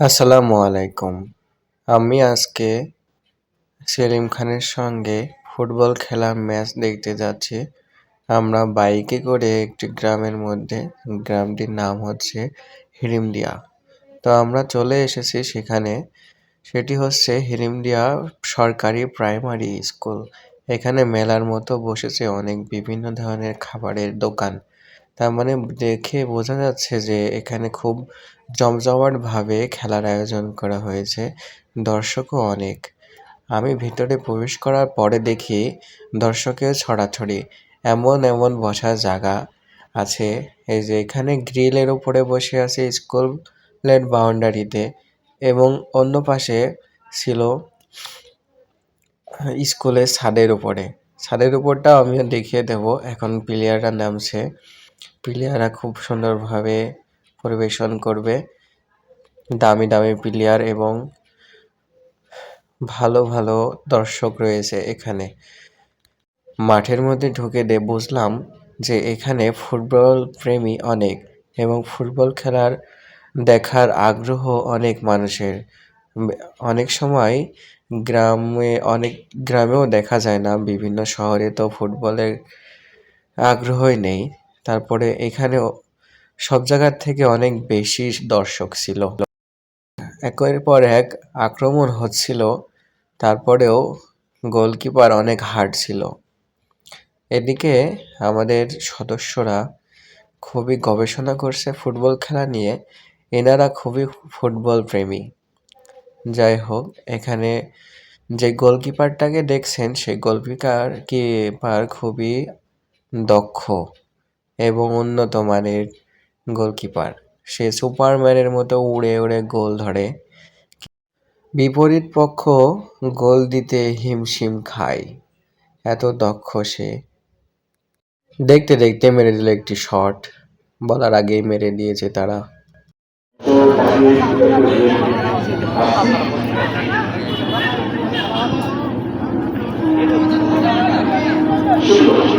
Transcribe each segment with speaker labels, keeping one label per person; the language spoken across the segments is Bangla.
Speaker 1: আসসালামু আলাইকুম। আমি আজকে সেলিম খানের সঙ্গে ফুটবল খেলার ম্যাচ দেখতে যাচ্ছি। আমরা বাইকে করে একটি গ্রামের মধ্যে, গ্রামটির নাম হচ্ছে হিরিমদিয়া। তো আমরা চলে এসেছি সেখানে। সেটি হচ্ছে হিরিমদিয়া সরকারি প্রাইমারি স্কুল। এখানে মেলার মতো বসেছে অনেক বিভিন্ন ধরনের খাবারের দোকান। তার মানে দেখে বোঝা যাচ্ছে যে এখানে খুব জমজমাটভাবে খেলার আয়োজন করা হয়েছে, দর্শকও অনেক। আমি ভিতরে প্রবেশ করার পরে দেখি দর্শকের ছড়াছড়ি, এমন এমন বসার জায়গা আছে। এই যে এখানে গ্রিলের উপরে বসে আছে স্কুলের বাউন্ডারিতে এবং অন্য পাশে ছিল স্কুলের ছাদের উপরে। ছাদের উপরটাও আমিও দেখিয়ে দেব, এখন প্লেয়াররা নামছে। প্লেয়াররা খুব সুন্দরভাবে পরিবেশন করবে। দামি দামি প্লেয়ার এবং ভালো ভালো দর্শক রয়েছে এখানে। মাঠের মধ্যে ঢুকে দে বুঝলাম যে এখানে ফুটবল প্রেমী অনেক এবং ফুটবল খেলার দেখার আগ্রহ অনেক মানুষের। অনেক সময় গ্রামে অনেক, গ্রামেও দেখা যায় না, বিভিন্ন শহরে তো ফুটবলের আগ্রহই নেই। তারপরে এখানেও সব জায়গার থেকে অনেক বেশি দর্শক ছিল। একের পর এক আক্রমণ হচ্ছিল, তারপরেও গোলকিপার অনেক হার্ড ছিল। এদিকে আমাদের সদস্যরা খুবই গবেষণা করছে ফুটবল খেলা নিয়ে, এনারা খুবই ফুটবল প্রেমী। যাই হোক, এখানে যে গোলকিপারটাকে দেখছেন, সেই গোলকিপার কিপার খুবই দক্ষ। এবং উন্নত মানের গোলকিপার। সে সুপারম্যানের মতো উড়ে উড়ে গোল ধরে। বিপরীত পক্ষ গোল দিতে হিমশিম খায়। এত দক্ষ সে। দেখতে দেখতে মেরে দিল একটি শট। বলার আগেই মেরে দিয়েছে তারা।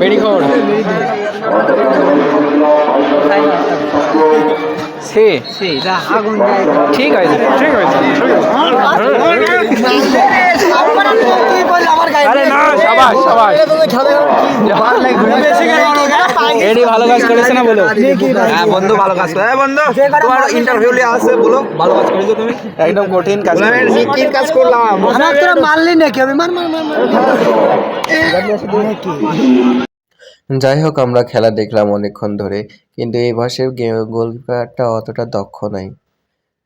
Speaker 2: বেড়ি খবর সে ঠিক আছে ঠিক আছে। আরে না সাবাস সাবাস এডি ভালো কাজ করেছে না বলো?
Speaker 3: হ্যাঁ বন্ধু ভালো কাজ করে। বন্ধু তোমার ইন্টারভিউ লিয়ে আছে বলো। ভালো কাজ করেছ তুমি?
Speaker 2: একদম কঠিন কাজ
Speaker 3: আমি কি কাজ করলাম?
Speaker 4: তোরা মারলি নাকি? আমি মার মার মার মার
Speaker 1: যাই হোক আমরা খেলা দেখলাম অনেকক্ষণ ধরে কিন্তু এই পাশের গোলকিপারটা অতটা দক্ষ নাই।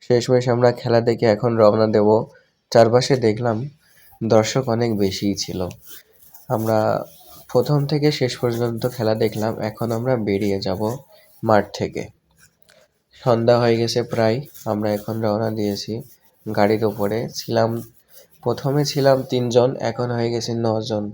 Speaker 1: শেষমেশ আমরা খেলা দেখে এখন রওনা দেব। চারপাশে দেখলাম দর্শক অনেক বেশিই ছিল। আমরা প্রথম থেকে শেষ পর্যন্ত খেলা দেখলাম, এখন আমরা বেরিয়ে যাব মাঠ থেকে। সন্ধ্যা হয়ে গেছে প্রায়, আমরা এখন রওনা দিয়েছি গাড়ির ওপরে। ছিলাম, প্রথমে ছিলাম তিনজন, এখন হয়ে গেছে নজন।